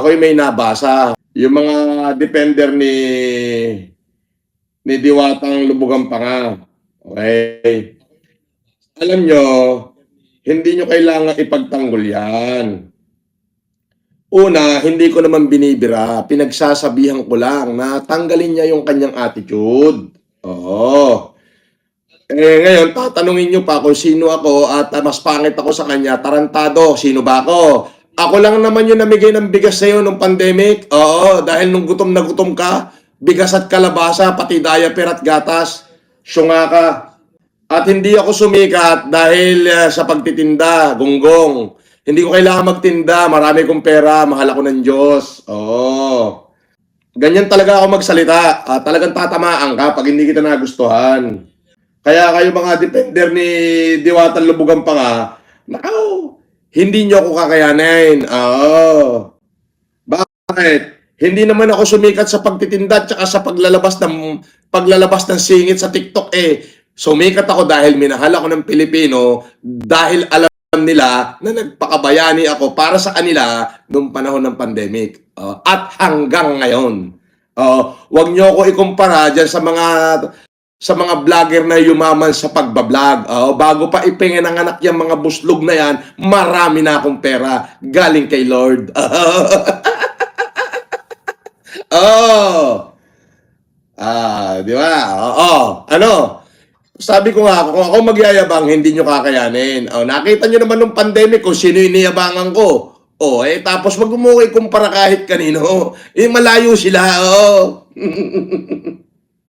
ako'y may nabasa. Yung mga defender ni ni Diwatang Lubugang Panga. Okay? Alam nyo, hindi nyo kailangan ipagtanggol yan. Una, hindi ko naman binibira. Pinagsasabihan ko lang na tanggalin niya yung kanyang attitude. Oo. Eh, ngayon, tatanungin nyo pa kung sino ako at mas pangit ako sa kanya. Tarantado, sino ba ako? Ako lang naman yung namigay ng bigas sa'yo nung pandemic. Oo, dahil nung gutom na gutom ka, bigas at kalabasa, pati diaper at gatas, syunga ka. At hindi ako sumikat dahil ah, sa pagtitinda, gunggong. Hindi ko kailangan magtinda, marami kong pera, mahal ako ng Diyos. Oo. Ganyan talaga ako magsalita. Ah, talagang tatamaan ka pag hindi kita nagustuhan. Kaya kayo mga defender ni Diwatan Lubugan pa nga, nakaw, hindi nyo ako kakayanin. Oo. Bakit? Hindi naman ako sumikat sa pagtitinda at sa paglalabas ng paglalabas ng singit sa TikTok eh. Sumikat ako dahil minahal ako ng Pilipino dahil alam nila na nagpakabayani ako para sa kanila noong panahon ng pandemic. Uh, at hanggang ngayon. Uh, wag nyo ako ikumpara dyan sa mga sa mga vlogger na yumaman sa pagbablog. Uh, bago pa ipinanganak yung mga buslog na yan, marami na akong pera galing kay Lord. oh. Ah, di ba? Oo. Ano? Sabi ko nga, kung ako magyayabang, hindi nyo kakayanin. Oh, nakita nyo naman nung pandemic kung sino yung niyabangan ko. Oh, eh, tapos wag mo kumpara kahit kanino. Eh, malayo sila, oh.